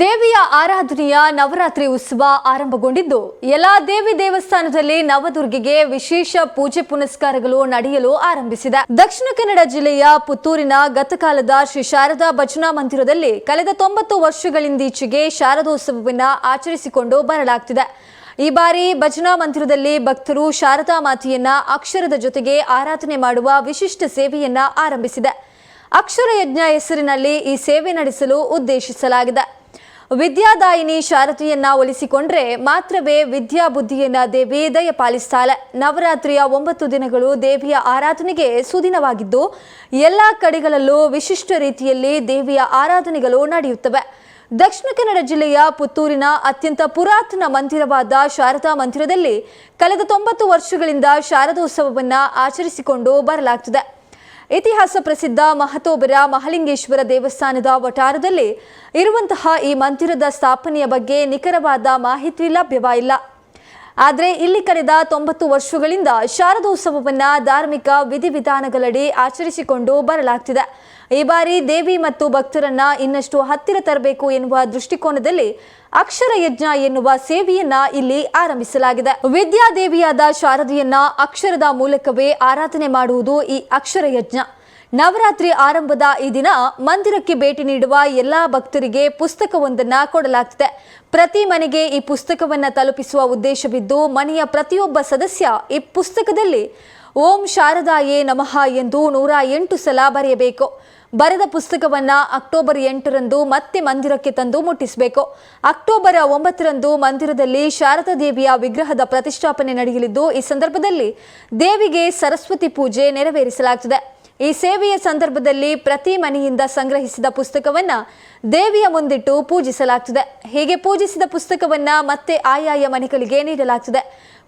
ದೇವಿಯ ಆರಾಧನೆಯ ನವರಾತ್ರಿ ಉತ್ಸವ ಆರಂಭಗೊಂಡಿದ್ದು, ಎಲ್ಲ ದೇವಿ ದೇವಸ್ಥಾನದಲ್ಲಿ ನವದುರ್ಗೆಗೆ ವಿಶೇಷ ಪೂಜೆ ಪುನಸ್ಕಾರಗಳು ನಡೆಯಲು ಆರಂಭಿಸಿದೆ. ದಕ್ಷಿಣ ಕನ್ನಡ ಜಿಲ್ಲೆಯ ಪುತ್ತೂರಿನ ಗತಕಾಲದ ಶ್ರೀ ಶಾರದಾ ಭಜನಾ ಮಂದಿರದಲ್ಲಿ ಕಳೆದ ತೊಂಬತ್ತು ವರ್ಷಗಳಿಂದೀಚೆಗೆ ಶಾರದೋತ್ಸವವನ್ನು ಆಚರಿಸಿಕೊಂಡು ಬರಲಾಗ್ತಿದೆ. ಈ ಬಾರಿ ಭಜನಾ ಮಂದಿರದಲ್ಲಿ ಭಕ್ತರು ಶಾರದಾ ಮಾತೆಯನ್ನ ಅಕ್ಷರದ ಜೊತೆಗೆ ಆರಾಧನೆ ಮಾಡುವ ವಿಶಿಷ್ಟ ಸೇವೆಯನ್ನ ಆರಂಭಿಸಿದೆ. ಅಕ್ಷರಯಜ್ಞ ಹೆಸರಿನಲ್ಲಿ ಈ ಸೇವೆ ನಡೆಸಲು ಉದ್ದೇಶಿಸಲಾಗಿದೆ. ವಿದ್ಯಾದಾಯಿನಿ ಶಾರದಿಯನ್ನ ಒಲಿಸಿಕೊಂಡ್ರೆ ಮಾತ್ರವೇ ವಿದ್ಯಾ ಬುದ್ಧಿಯನ್ನ ದೇವಿ ದಯ ಪಾಲಿಸ್ತಾಳೆ ನವರಾತ್ರಿಯ ಒಂಬತ್ತು ದಿನಗಳು ದೇವಿಯ ಆರಾಧನೆಗೆ ಸುದಿನವಾಗಿದ್ದು, ಎಲ್ಲ ಕಡೆಗಳಲ್ಲೂ ವಿಶಿಷ್ಟ ರೀತಿಯಲ್ಲಿ ದೇವಿಯ ಆರಾಧನೆಗಳು ನಡೆಯುತ್ತವೆ. ದಕ್ಷಿಣ ಕನ್ನಡ ಜಿಲ್ಲೆಯ ಪುತ್ತೂರಿನ ಅತ್ಯಂತ ಪುರಾತನ ಮಂದಿರವಾದ ಶಾರದಾ ಮಂದಿರದಲ್ಲಿ ಕಳೆದ ತೊಂಬತ್ತು ವರ್ಷಗಳಿಂದ ಶಾರದೋತ್ಸವವನ್ನು ಆಚರಿಸಿಕೊಂಡು ಬರಲಾಗ್ತಿದೆ. ಇತಿಹಾಸ ಪ್ರಸಿದ್ಧ ಮಹತೋಬರ ಮಹಲಿಂಗೇಶ್ವರ ದೇವಸ್ಥಾನದ ವಟಾರದಲ್ಲಿ ಇರುವಂತಹ ಈ ಮಂದಿರದ ಸ್ಥಾಪನೆಯ ಬಗ್ಗೆ ನಿಖರವಾದ ಮಾಹಿತಿ ಲಭ್ಯವಾಗಿಲ್ಲ ಆದರೆ ಇಲ್ಲಿ ಕಳೆದ ತೊಂಬತ್ತು ವರ್ಷಗಳಿಂದ ಶಾರದೋತ್ಸವವನ್ನ ಧಾರ್ಮಿಕ ವಿಧಿವಿಧಾನಗಳಡಿ ಆಚರಿಸಿಕೊಂಡು ಬರಲಾಗ್ತಿದೆ. ಈ ಬಾರಿ ದೇವಿ ಮತ್ತು ಭಕ್ತರನ್ನ ಇನ್ನಷ್ಟು ಹತ್ತಿರ ತರಬೇಕು ಎನ್ನುವ ದೃಷ್ಟಿಕೋನದಲ್ಲಿ ಅಕ್ಷರ ಯಜ್ಞ ಎನ್ನುವ ಸೇವೆಯನ್ನ ಇಲ್ಲಿ ಆರಂಭಿಸಲಾಗಿದೆ. ವಿದ್ಯಾದೇವಿಯಾದ ಶಾರದೆಯನ್ನ ಅಕ್ಷರದ ಮೂಲಕವೇ ಆರಾಧನೆ ಮಾಡುವುದು ಈ ಅಕ್ಷರ ಯಜ್ಞ. ನವರಾತ್ರಿ ಆರಂಭದ ಈ ದಿನ ಮಂದಿರಕ್ಕೆ ಭೇಟಿ ನೀಡುವ ಎಲ್ಲಾ ಭಕ್ತರಿಗೆ ಪುಸ್ತಕವೊಂದನ್ನ ಕೊಡಲಾಗ್ತಿದೆ. ಪ್ರತಿ ಮನೆಗೆ ಈ ಪುಸ್ತಕವನ್ನ ತಲುಪಿಸುವ ಉದ್ದೇಶವಿದ್ದು, ಮನೆಯ ಪ್ರತಿಯೊಬ್ಬ ಸದಸ್ಯ ಈ ಪುಸ್ತಕದಲ್ಲಿ ಓಂ ಶಾರದಾಯೇ ನಮಃ ಎಂದು ನೂರ ಎಂಟು ಸಲ ಬರೆಯಬೇಕು. ಬರೆದ ಪುಸ್ತಕವನ್ನ ಅಕ್ಟೋಬರ್ ಎಂಟರಂದು ಮತ್ತೆ ಮಂದಿರಕ್ಕೆ ತಂದು ಮುಟ್ಟಿಸಬೇಕು. ಅಕ್ಟೋಬರ್ ಒಂಬತ್ತರಂದು ಮಂದಿರದಲ್ಲಿ ಶಾರದಾ ದೇವಿಯ ವಿಗ್ರಹದ ಪ್ರತಿಷ್ಠಾಪನೆ ನಡೆಯಲಿದ್ದು, ಈ ಸಂದರ್ಭದಲ್ಲಿ ದೇವಿಗೆ ಸರಸ್ವತಿ ಪೂಜೆ ನೆರವೇರಿಸಲಾಗುತ್ತದೆ ಈ ಸೇವೆಯ ಸಂದರ್ಭದಲ್ಲಿ ಪ್ರತಿ ಮನೆಯಿಂದ ಸಂಗ್ರಹಿಸಿದ ಪುಸ್ತಕವನ್ನ ದೇವಿಯ ಮುಂದಿಟ್ಟು ಪೂಜಿಸಲಾಗ್ತದೆ. ಹೀಗೆ ಪೂಜಿಸಿದ ಪುಸ್ತಕವನ್ನ ಮತ್ತೆ ಆಯಾಯ ಮನೆಗಳಿಗೆ ನೀಡಲಾಗ್ತದೆ.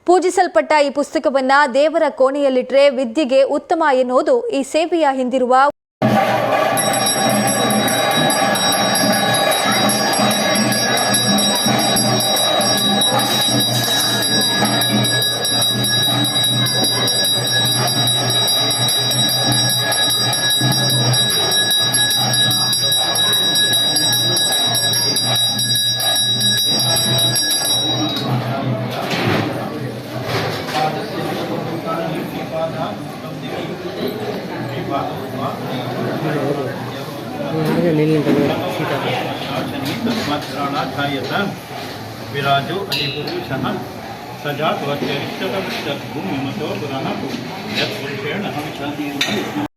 ಪೂಜಿಸಲ್ಪಟ್ಟ ಈ ಪುಸ್ತಕವನ್ನ ದೇವರ ಕೋಣೆಯಲ್ಲಿಟ್ಟರೆ ವಿದ್ಯೆಗೆ ಉತ್ತಮ ಎನ್ನುವುದು ಈ ಸೇವೆಯ ಹಿಂದಿರುವ विराजो अनिपुरुषः सजा त्वच्चरिष्टतमिष्टद्भूमिमतो पुराणो यत्पुरुषेण हविषादि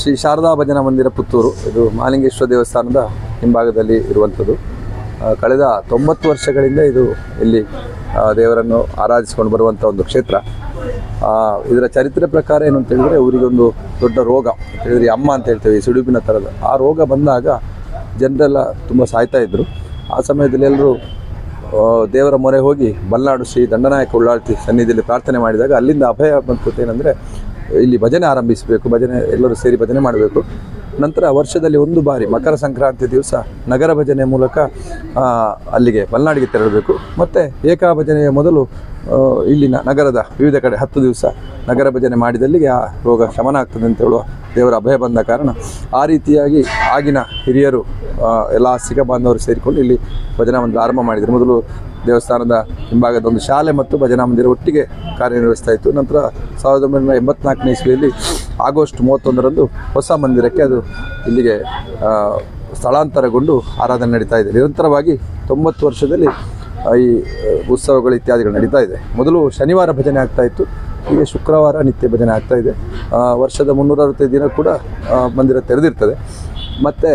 ಶ್ರೀ ಶಾರದಾ ಭಜನಾ ಮಂದಿರ ಪುತ್ತೂರು. ಇದು ಮಾಲಿಂಗೇಶ್ವರ ದೇವಸ್ಥಾನದ ಹಿಂಭಾಗದಲ್ಲಿ ಇರುವಂಥದ್ದು. ಕಳೆದ ತೊಂಬತ್ತು ವರ್ಷಗಳಿಂದ ಇದು ಇಲ್ಲಿ ದೇವರನ್ನು ಆರಾಧಿಸಿಕೊಂಡು ಬರುವಂಥ ಒಂದು ಕ್ಷೇತ್ರ. ಇದರ ಚರಿತ್ರೆ ಪ್ರಕಾರ ಏನು ಅಂತ ಹೇಳಿದ್ರೆ ಊರಿಗೊಂದು ದೊಡ್ಡ ರೋಗ ಹೇಳಿದ್ರೆ ಅಮ್ಮ ಅಂತ ಹೇಳ್ತೇವೆ, ಈ ಸಿಡುಬಿನ ಥರದ. ಆ ರೋಗ ಬಂದಾಗ ಜನರೆಲ್ಲ ತುಂಬ ಸಾಯ್ತಾ ಇದ್ದರು ಆ ಸಮಯದಲ್ಲಿ ಎಲ್ಲರೂ ದೇವರ ಮೊರೆ ಹೋಗಿ ಬಲ್ಲಾಡು ಶ್ರೀ ದಂಡನಾಯಕ ಉಳ್ಳಾಳ್ತಿ ಸನ್ನಿಧಿಯಲ್ಲಿ ಪ್ರಾರ್ಥನೆ ಮಾಡಿದಾಗ ಅಲ್ಲಿಂದ ಅಭಯ ಬಂತು. ಏನಂದರೆ ಇಲ್ಲಿ ಭಜನೆ ಆರಂಭಿಸಬೇಕು, ಭಜನೆ ಎಲ್ಲರೂ ಸೇರಿ ಭಜನೆ ಮಾಡಬೇಕು. ನಂತರ ವರ್ಷದಲ್ಲಿ ಒಂದು ಬಾರಿ ಮಕರ ಸಂಕ್ರಾಂತಿ ದಿವಸ ನಗರ ಭಜನೆ ಮೂಲಕ ಅಲ್ಲಿಗೆ ಮಲೆನಾಡಿಗೆ ತೆರಳಬೇಕು. ಮತ್ತು ಏಕಾ ಭಜನೆಯ ಮೊದಲು ಇಲ್ಲಿನ ನಗರದ ವಿವಿಧ ಕಡೆ ಹತ್ತು ದಿವಸ ನಗರ ಭಜನೆ ಮಾಡಿದಲ್ಲಿಗೆ ಆ ರೋಗ ಶಮನ ಆಗ್ತದೆ ಅಂತ ಹೇಳುವ ದೇವರ ಅಭಯ ಬಂದ ಕಾರಣ ಆ ರೀತಿಯಾಗಿ ಆಗಿನ ಹಿರಿಯರು ಎಲ್ಲ ಸಿಗ ಬಾಂಧವರು ಸೇರಿಕೊಂಡು ಇಲ್ಲಿ ಭಜನಾ ಮಂದಿರ ಆರಂಭ ಮಾಡಿದರು. ಮೊದಲು ದೇವಸ್ಥಾನದ ಹಿಂಭಾಗದ ಒಂದು ಶಾಲೆ ಮತ್ತು ಭಜನಾ ಮಂದಿರ ಒಟ್ಟಿಗೆ ಕಾರ್ಯನಿರ್ವಹಿಸ್ತಾ ಇತ್ತು. ನಂತರ ಸಾವಿರದ ಒಂಬೈನೂರ ಎಂಬತ್ನಾಲ್ಕನೇ ಇಸ್ವಿಯಲ್ಲಿ ಆಗಸ್ಟ್ ಮೂವತ್ತೊಂದರಂದು ಹೊಸ ಮಂದಿರಕ್ಕೆ ಅದು ಇಲ್ಲಿಗೆ ಸ್ಥಳಾಂತರಗೊಂಡು ಆರಾಧನೆ ನಡೀತಾ ಇದೆ. ನಿರಂತರವಾಗಿ ತೊಂಬತ್ತು ವರ್ಷದಲ್ಲಿ ಈ ಉತ್ಸವಗಳು ಇತ್ಯಾದಿಗಳು ನಡೀತಾ ಇದೆ. ಮೊದಲು ಶನಿವಾರ ಭಜನೆ ಆಗ್ತಾ ಇತ್ತು, ಈಗ ಶುಕ್ರವಾರ ನಿತ್ಯ ಭಜನೆ ಆಗ್ತಾ ಇದೆ. ವರ್ಷದ ಮುನ್ನೂರ ಅರವತ್ತೈದು ದಿನ ಕೂಡ ಮಂದಿರ ತೆರೆದಿರ್ತದೆ. ಮತ್ತು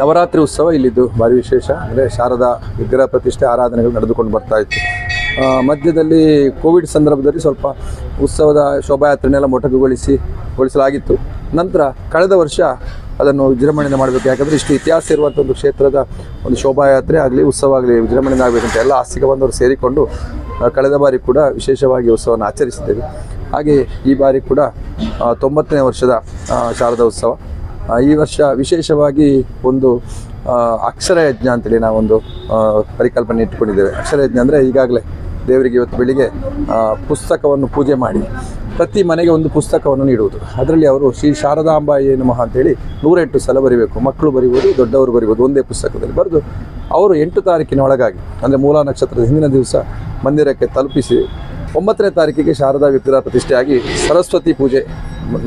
ನವರಾತ್ರಿ ಉತ್ಸವ ಇಲ್ಲಿದ್ದು ಭಾರಿ ವಿಶೇಷ. ಅಂದರೆ ಶಾರದಾ ವಿಗ್ರಹ ಪ್ರತಿಷ್ಠೆ ಆರಾಧನೆಗಳು ನಡೆದುಕೊಂಡು ಬರ್ತಾ ಇತ್ತು. ಮಧ್ಯದಲ್ಲಿ ಕೋವಿಡ್ ಸಂದರ್ಭದಲ್ಲಿ ಸ್ವಲ್ಪ ಉತ್ಸವದ ಶೋಭಾಯಾತ್ರೆನೆಲ್ಲ ಮೊಟಕುಗೊಳಿಸಿ, ಗೊಳಿಸಲಾಗಿತ್ತು. ನಂತರ ಕಳೆದ ವರ್ಷ ಅದನ್ನು ವಿಜೃಂಭಣೆಯಿಂದ ಮಾಡಬೇಕು. ಯಾಕಂದರೆ ಇಷ್ಟು ಇತಿಹಾಸ ಇರುವಂಥ ಒಂದು ಕ್ಷೇತ್ರದ ಒಂದು ಶೋಭಾಯಾತ್ರೆ ಆಗಲಿ, ಉತ್ಸವ ಆಗಲಿ ವಿಜೃಂಭಣೆಯಿಂದ ಆಗಬೇಕಂತ ಎಲ್ಲ ಆಸ್ತಿಕ ಬಂದವರು ಸೇರಿಕೊಂಡು ಕಳೆದ ಬಾರಿ ಕೂಡ ವಿಶೇಷವಾಗಿ ಉತ್ಸವವನ್ನು ಆಚರಿಸಿದ್ದೇವೆ. ಹಾಗೆ ಈ ಬಾರಿ ಕೂಡ ತೊಂಬತ್ತನೇ ವರ್ಷದ ಶಾರದಾ ಉತ್ಸವ. ಈ ವರ್ಷ ವಿಶೇಷವಾಗಿ ಒಂದು ಅಕ್ಷರಯಜ್ಞ ಅಕ್ಷರ ಯಜ್ಞ ಅಂತೇಳಿ ನಾವೊಂದು ಪರಿಕಲ್ಪನೆ ಇಟ್ಟುಕೊಂಡಿದ್ದೇವೆ. ಅಕ್ಷರ ಯಜ್ಞ ಅಂದರೆ ಈಗಾಗಲೇ ದೇವರಿಗೆ ಇವತ್ತು ಬೆಳಿಗ್ಗೆ ಪುಸ್ತಕವನ್ನು ಪೂಜೆ ಮಾಡಿ, ಪ್ರತಿ ಮನೆಗೆ ಒಂದು ಪುಸ್ತಕವನ್ನು ನೀಡುವುದು. ಅದರಲ್ಲಿ ಅವರು ಶ್ರೀ ಶಾರದಾಂಬಾಯಿ ನಮಃ ಅಂತೇಳಿ ನೂರೆಂಟು ಸಲ ಬರಿಬೇಕು. ಮಕ್ಕಳು ಬರಿಬೋದು, ದೊಡ್ಡವರು ಬರಿಬೋದು, ಒಂದೇ ಪುಸ್ತಕದಲ್ಲಿ ಬರೆದು ಅವರು ಎಂಟು ತಾರೀಕಿನ ಒಳಗಾಗಿ, ಅಂದರೆ ಮೂಲ ನಕ್ಷತ್ರದ ಹಿಂದಿನ ದಿವಸ ಮಂದಿರಕ್ಕೆ ತಲುಪಿಸಿ, ಒಂಬತ್ತನೇ ತಾರೀಕಿಗೆ ಶಾರದಾ ವಿಗ್ರಹ ಪ್ರತಿಷ್ಠೆಯಾಗಿ ಸರಸ್ವತಿ ಪೂಜೆ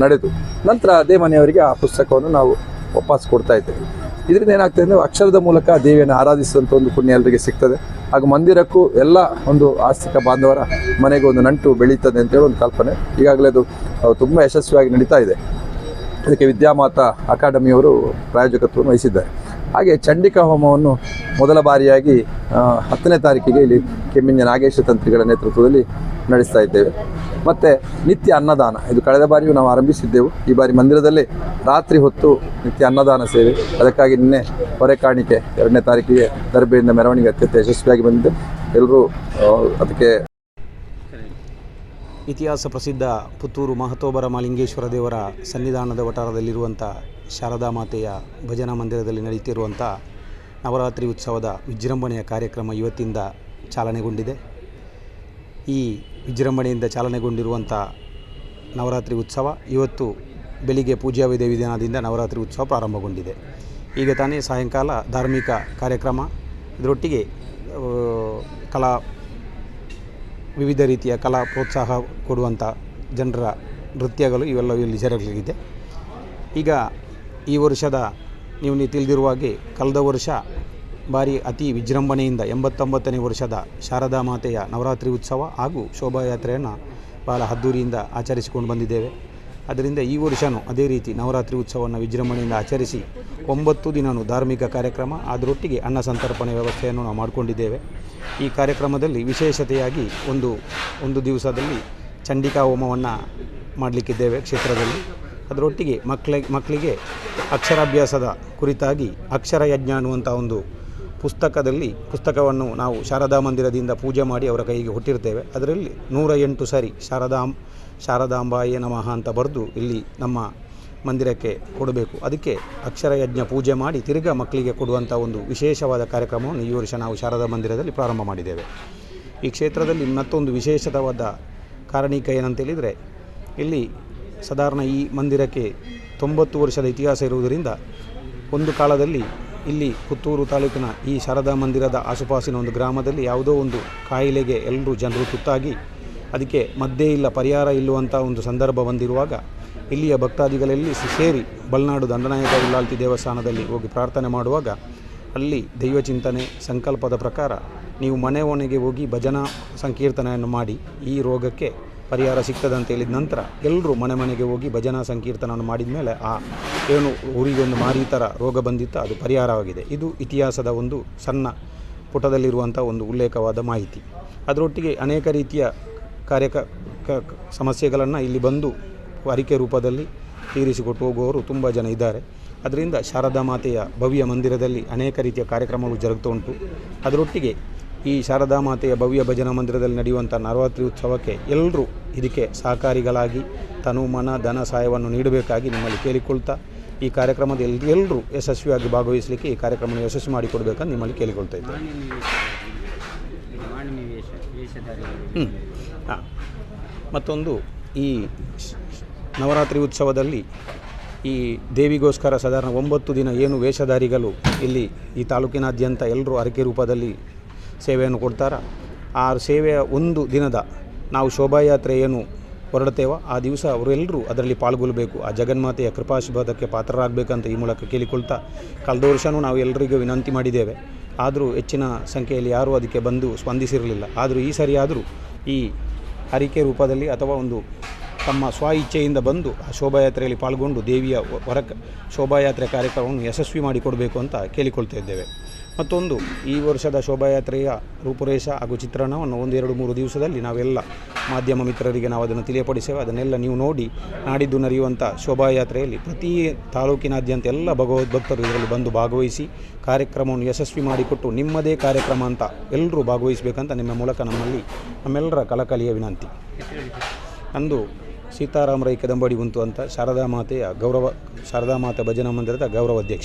ನಡೆದು, ನಂತರ ಅದೇ ಮನೆಯವರಿಗೆ ಆ ಪುಸ್ತಕವನ್ನು ನಾವು ವಾಪಸ್ ಕೊಡ್ತಾ ಇದ್ದೇವೆ. ಇದರಿಂದ ಏನಾಗ್ತದೆ ಅಂದರೆ ಅಕ್ಷರದ ಮೂಲಕ ದೇವಿಯನ್ನು ಆರಾಧಿಸುವಂಥ ಒಂದು ಪುಣ್ಯ ಎಲ್ಲರಿಗೆ ಸಿಗ್ತದೆ. ಹಾಗೂ ಮಂದಿರಕ್ಕೂ ಎಲ್ಲ ಒಂದು ಆಸ್ತಿಕ ಬಾಂಧವರ ಮನೆಗೆ ಒಂದು ನಂಟು ಬೆಳೀತದೆ ಅಂತೇಳಿ ಒಂದು ಕಲ್ಪನೆ. ಈಗಾಗಲೇ ಅದು ತುಂಬ ಯಶಸ್ವಿಯಾಗಿ ನಡೀತಾ ಇದೆ. ಇದಕ್ಕೆ ವಿದ್ಯಾಮಾತಾ ಅಕಾಡೆಮಿಯವರು ಪ್ರಾಯೋಜಕತ್ವವನ್ನು ವಹಿಸಿದ್ದಾರೆ. ಹಾಗೆ ಚಂಡಿಕಾ ಹೋಮವನ್ನು ಮೊದಲ ಬಾರಿಯಾಗಿ ಹತ್ತನೇ ತಾರೀಕಿಗೆ ಇಲ್ಲಿ ಕೆಮ್ಮಿಂಜ ನಾಗೇಶ ತಂತ್ರಿಗಳ ನೇತೃತ್ವದಲ್ಲಿ ನಡೆಸ್ತಾ ಇದ್ದೇವೆ. ಮತ್ತು ನಿತ್ಯ ಅನ್ನದಾನ. ಇದು ಕಳೆದ ಬಾರಿಯೂ ನಾವು ಆರಂಭಿಸಿದ್ದೆವು. ಈ ಬಾರಿ ಮಂದಿರದಲ್ಲಿ ರಾತ್ರಿ ಹೊತ್ತು ನಿತ್ಯ ಅನ್ನದಾನ ಸೇವೆ. ಅದಕ್ಕಾಗಿ ನಿನ್ನೆ ಹೊರೆ ಕಾಣಿಕೆ ಎರಡನೇ ತಾರೀಕಿಗೆ ದರ್ಬೆಯಿಂದ ಮೆರವಣಿಗೆ ಅತ್ಯಂತ ಯಶಸ್ವಿಯಾಗಿ ಬಂದಿದೆ. ಎಲ್ಲರೂ ಅದಕ್ಕೆ ಇತಿಹಾಸ ಪ್ರಸಿದ್ಧ ಪುತ್ತೂರು ಮಹತೋಬರ ಮಾಲಿಂಗೇಶ್ವರ ದೇವರ ಸನ್ನಿಧಾನದ ವಠಾರದಲ್ಲಿರುವಂಥ ಶಾರದಾ ಮಾತೆಯ ಭಜನಾ ಮಂದಿರದಲ್ಲಿ ನಡೆಯುತ್ತಿರುವಂಥ ನವರಾತ್ರಿ ಉತ್ಸವದ ವಿಜೃಂಭಣೆಯ ಕಾರ್ಯಕ್ರಮ ಇವತ್ತಿಂದ ಚಾಲನೆಗೊಂಡಿದೆ. ಈ ವಿಜೃಂಭಣೆಯಿಂದ ಚಾಲನೆಗೊಂಡಿರುವಂಥ ನವರಾತ್ರಿ ಉತ್ಸವ ಇವತ್ತು ಬೆಳಿಗ್ಗೆ ಪೂಜಾ ವಿಧಿ ವಿಧಾನದಿಂದ ನವರಾತ್ರಿ ಉತ್ಸವ ಪ್ರಾರಂಭಗೊಂಡಿದೆ. ಈಗ ತಾನೇ ಸಾಯಂಕಾಲ ಧಾರ್ಮಿಕ ಕಾರ್ಯಕ್ರಮ, ಇದರೊಟ್ಟಿಗೆ ಕಲಾ, ವಿವಿಧ ರೀತಿಯ ಕಲಾ ಪ್ರೋತ್ಸಾಹ ಕೊಡುವಂಥ ಜನರ ನೃತ್ಯಗಳು ಇವೆಲ್ಲವೂ ಇಲ್ಲಿ ಜರುಗಲಿದೆ. ಈಗ ಈ ವರ್ಷದ ನೀವು ನೀವು ತಿಳಿದಿರುವ ಹಾಗೆ ಕಳೆದ ವರ್ಷ ಭಾರಿ ಅತಿ ವಿಜೃಂಭಣೆಯಿಂದ ಎಂಬತ್ತೊಂಬತ್ತನೇ ವರ್ಷದ ಶಾರದಾ ಮಾತೆಯ ನವರಾತ್ರಿ ಉತ್ಸವ ಹಾಗೂ ಶೋಭಾಯಾತ್ರೆಯನ್ನು ಬಹಳ ಅದ್ದೂರಿಯಿಂದ ಆಚರಿಸಿಕೊಂಡು ಬಂದಿದ್ದೇವೆ. ಅದರಿಂದ ಈ ವರ್ಷವೂ ಅದೇ ರೀತಿ ನವರಾತ್ರಿ ಉತ್ಸವವನ್ನು ವಿಜೃಂಭಣೆಯಿಂದ ಆಚರಿಸಿ ಒಂಬತ್ತು ದಿನವೂ ಧಾರ್ಮಿಕ ಕಾರ್ಯಕ್ರಮ, ಅದರೊಟ್ಟಿಗೆ ಅನ್ನ ಸಂತರ್ಪಣೆ ವ್ಯವಸ್ಥೆಯನ್ನು ನಾವು ಮಾಡಿಕೊಂಡಿದ್ದೇವೆ. ಈ ಕಾರ್ಯಕ್ರಮದಲ್ಲಿ ವಿಶೇಷತೆಯಾಗಿ ಒಂದು ಒಂದು ದಿವಸದಲ್ಲಿ ಚಂಡಿಕಾ ಹೋಮವನ್ನು ಮಾಡಲಿಕ್ಕಿದ್ದೇವೆ ಕ್ಷೇತ್ರದಲ್ಲಿ. ಅದರೊಟ್ಟಿಗೆ ಮಕ್ಕಳಿಗೆ ಮಕ್ಕಳಿಗೆ ಅಕ್ಷರಾಭ್ಯಾಸದ ಕುರಿತಾಗಿ ಅಕ್ಷರ ಯಜ್ಞ ಅನ್ನುವಂಥ ಒಂದು ಪುಸ್ತಕದಲ್ಲಿ ಪುಸ್ತಕವನ್ನು ನಾವು ಶಾರದಾ ಮಂದಿರದಿಂದ ಪೂಜೆ ಮಾಡಿ ಅವರ ಕೈಗೆ ಕೊಟ್ಟಿರ್ತೇವೆ ಅದರಲ್ಲಿ ನೂರ ಎಂಟು ಸಾರಿ ಶಾರದಾಂ, ಶಾರದಾಂಬಾಯೇ ನಮಃ ಅಂತ ಬರೆದು ಇಲ್ಲಿ ನಮ್ಮ ಮಂದಿರಕ್ಕೆ ಕೊಡಬೇಕು. ಅದಕ್ಕೆ ಅಕ್ಷರ ಯಜ್ಞ ಪೂಜೆ ಮಾಡಿ ತಿರ್ಗಾ ಮಕ್ಕಳಿಗೆ ಕೊಡುವಂಥ ಒಂದು ವಿಶೇಷವಾದ ಕಾರ್ಯಕ್ರಮವನ್ನು ಈ ವರ್ಷ ನಾವು ಶಾರದಾ ಮಂದಿರದಲ್ಲಿ ಪ್ರಾರಂಭ ಮಾಡಿದ್ದೇವೆ. ಈ ಕ್ಷೇತ್ರದಲ್ಲಿ ಮತ್ತೊಂದು ವಿಶೇಷವಾದ ಕಾರಣೀಕ ಏನಂತೇಳಿದರೆ, ಇಲ್ಲಿ ಸಾಧಾರಣ ಈ ಮಂದಿರಕ್ಕೆ ತೊಂಬತ್ತು ವರ್ಷದ ಇತಿಹಾಸ ಇರುವುದರಿಂದ ಒಂದು ಕಾಲದಲ್ಲಿ ಇಲ್ಲಿ ಪುತ್ತೂರು ತಾಲೂಕಿನ ಈ ಶಾರದಾ ಮಂದಿರದ ಆಸುಪಾಸಿನ ಒಂದು ಗ್ರಾಮದಲ್ಲಿ ಯಾವುದೋ ಒಂದು ಕಾಯಿಲೆಗೆ ಎಲ್ಲರೂ ಜನರು ತುತ್ತಾಗಿ ಅದಕ್ಕೆ ಮದ್ದೇ ಇಲ್ಲ, ಪರಿಹಾರ ಇಲ್ಲುವಂಥ ಒಂದು ಸಂದರ್ಭ ಬಂದಿರುವಾಗ ಇಲ್ಲಿಯ ಭಕ್ತಾದಿಗಳಲ್ಲಿ ಸೇರಿ ಬಲ್ನಾಡು ದಂಡನಾಯಕ ಉಲ್ಲಾಲ್ತಿ ದೇವಸ್ಥಾನದಲ್ಲಿ ಹೋಗಿ ಪ್ರಾರ್ಥನೆ ಮಾಡುವಾಗ ಅಲ್ಲಿ ದೈವ ಚಿಂತನೆ, ಸಂಕಲ್ಪದ ಪ್ರಕಾರ ನೀವು ಮನೆ ಹೋಗಿ ಭಜನಾ ಸಂಕೀರ್ತನೆಯನ್ನು ಮಾಡಿ ಈ ರೋಗಕ್ಕೆ ಪರಿಹಾರ ಸಿಗ್ತದೆ ಹೇಳಿದ ನಂತರ ಎಲ್ಲರೂ ಮನೆ ಮನೆಗೆ ಹೋಗಿ ಭಜನಾ ಸಂಕೀರ್ತನವನ್ನು ಮಾಡಿದ ಮೇಲೆ, ಆ ಏನು ಊರಿಗೊಂದು ಮಾರಿ ಥರ ರೋಗ ಬಂದಿತ್ತು ಅದು ಪರಿಹಾರವಾಗಿದೆ. ಇದು ಇತಿಹಾಸದ ಒಂದು ಸಣ್ಣ ಪುಟದಲ್ಲಿರುವಂಥ ಒಂದು ಉಲ್ಲೇಖವಾದ ಮಾಹಿತಿ. ಅದರೊಟ್ಟಿಗೆ ಅನೇಕ ರೀತಿಯ ಕಾರ್ಯಕ ಸಮಸ್ಯೆಗಳನ್ನು ಇಲ್ಲಿ ಬಂದು ಅರಿಕೆ ರೂಪದಲ್ಲಿ ತೀರಿಸಿಕೊಟ್ಟು ಹೋಗುವವರು ತುಂಬ ಜನ ಇದ್ದಾರೆ. ಅದರಿಂದ ಶಾರದಾ ಮಾತೆಯ ಭವ್ಯ ಮಂದಿರದಲ್ಲಿ ಅನೇಕ ರೀತಿಯ ಕಾರ್ಯಕ್ರಮಗಳು ಜರುಗ್ತಾ ಉಂಟು. ಅದರೊಟ್ಟಿಗೆ ಈ ಶಾರದಾ ಮಾತೆಯ ಭವ್ಯ ಭಜನಾ ಮಂದಿರದಲ್ಲಿ ನಡೆಯುವಂಥ ನವರಾತ್ರಿ ಉತ್ಸವಕ್ಕೆ ಎಲ್ಲರೂ ಇದಕ್ಕೆ ಸಹಕಾರಿಗಳಾಗಿ ತನು ಮನ, ಧನ ಸಹಾಯವನ್ನು ನೀಡಬೇಕಾಗಿ ನಿಮ್ಮಲ್ಲಿ ಕೇಳಿಕೊಳ್ತಾ ಈ ಕಾರ್ಯಕ್ರಮದ ಎಲ್ಲರೂ ಯಶಸ್ವಿಯಾಗಿ ಭಾಗವಹಿಸಲಿಕ್ಕೆ ಈ ಕಾರ್ಯಕ್ರಮವನ್ನು ಯಶಸ್ವಿ ಮಾಡಿಕೊಡ್ಬೇಕಂತ ನಿಮ್ಮಲ್ಲಿ ಕೇಳಿಕೊಳ್ತಾ ಹಾಂ. ಮತ್ತೊಂದು, ಈ ನವರಾತ್ರಿ ಉತ್ಸವದಲ್ಲಿ ಈ ದೇವಿಗೋಸ್ಕರ ಸಾಧಾರಣ ಒಂಬತ್ತು ದಿನ ಏನು ವೇಷಧಾರಿಗಳು ಇಲ್ಲಿ ಈ ತಾಲೂಕಿನಾದ್ಯಂತ ಎಲ್ಲರೂ ಅರಕೆ ರೂಪದಲ್ಲಿ ಸೇವೆಯನ್ನು ಕೊಡ್ತಾರೆ. ಆ ಸೇವೆಯ ಒಂದು ದಿನದ ನಾವು ಶೋಭಾಯಾತ್ರೆ ಏನು ಹೊರಡ್ತೇವೋ ಆ ದಿವಸ ಅವರೆಲ್ಲರೂ ಅದರಲ್ಲಿ ಪಾಲ್ಗೊಳ್ಳಬೇಕು. ಆ ಜಗನ್ಮಾತೆಯ ಕೃಪಾಶೀರ್ವಾದಕ್ಕೆ ಪಾತ್ರರಾಗಬೇಕಂತ ಈ ಮೂಲಕ ಕೇಳಿಕೊಳ್ತಾ ಕಳೆದ ವರ್ಷವೂ ನಾವು ಎಲ್ಲರಿಗೂ ವಿನಂತಿ ಮಾಡಿದ್ದೇವೆ. ಆದರೂ ಹೆಚ್ಚಿನ ಸಂಖ್ಯೆಯಲ್ಲಿ ಯಾರೂ ಅದಕ್ಕೆ ಬಂದು ಸ್ಪಂದಿಸಿರಲಿಲ್ಲ. ಆದರೂ ಈ ಸರಿಯಾದರೂ ಈ ಹರಿಕೆ ರೂಪದಲ್ಲಿ ಅಥವಾ ಒಂದು ತಮ್ಮ ಸ್ವ ಇಚ್ಛೆಯಿಂದ ಬಂದು ಆ ಶೋಭಾಯಾತ್ರೆಯಲ್ಲಿ ಪಾಲ್ಗೊಂಡು ದೇವಿಯ ಹೊರ ಶೋಭಾಯಾತ್ರೆ ಕಾರ್ಯಕ್ರಮವನ್ನು ಯಶಸ್ವಿ ಮಾಡಿಕೊಡಬೇಕು ಅಂತ ಕೇಳಿಕೊಳ್ತಾ ಇದ್ದೇವೆ. ಮತ್ತೊಂದು, ಈ ವರ್ಷದ ಶೋಭಾಯಾತ್ರೆಯ ರೂಪುರೇಷ ಹಾಗೂ ಚಿತ್ರಣವನ್ನು ಒಂದೆರಡು ಮೂರು ದಿವಸದಲ್ಲಿ ನಾವೆಲ್ಲ ಮಾಧ್ಯಮ ಮಿತ್ರರಿಗೆ ನಾವು ಅದನ್ನು ತಿಳಿಯಪಡಿಸೇವೆ ಅದನ್ನೆಲ್ಲ ನೀವು ನೋಡಿ, ನಾಡಿದ್ದು ನಡೆಯುವಂಥ ಶೋಭಾಯಾತ್ರೆಯಲ್ಲಿ ಪ್ರತಿ ತಾಲೂಕಿನಾದ್ಯಂತ ಎಲ್ಲ ಭಗವದ್ಭಕ್ತರು ಇದರಲ್ಲಿ ಬಂದು ಭಾಗವಹಿಸಿ ಕಾರ್ಯಕ್ರಮವನ್ನು ಯಶಸ್ವಿ ಮಾಡಿಕೊಟ್ಟು ನಿಮ್ಮದೇ ಕಾರ್ಯಕ್ರಮ ಅಂತ ಎಲ್ಲರೂ ಭಾಗವಹಿಸಬೇಕಂತ ನಿಮ್ಮ ಮೂಲಕ ನಮ್ಮಲ್ಲಿ ನಮ್ಮೆಲ್ಲರ ಕಲಕಲಿಯ ವಿನಂತಿ. ಅಂದು ಸೀತಾರಾಮರೈ ಕದಂಬಡಿ ಉಂಟು ಅಂತ ಶಾರದಾ ಮಾತೆಯ ಗೌರವ, ಶಾರದಾ ಮಾತೆ ಭಜನಾ ಮಂದಿರದ ಗೌರವ ಅಧ್ಯಕ್ಷ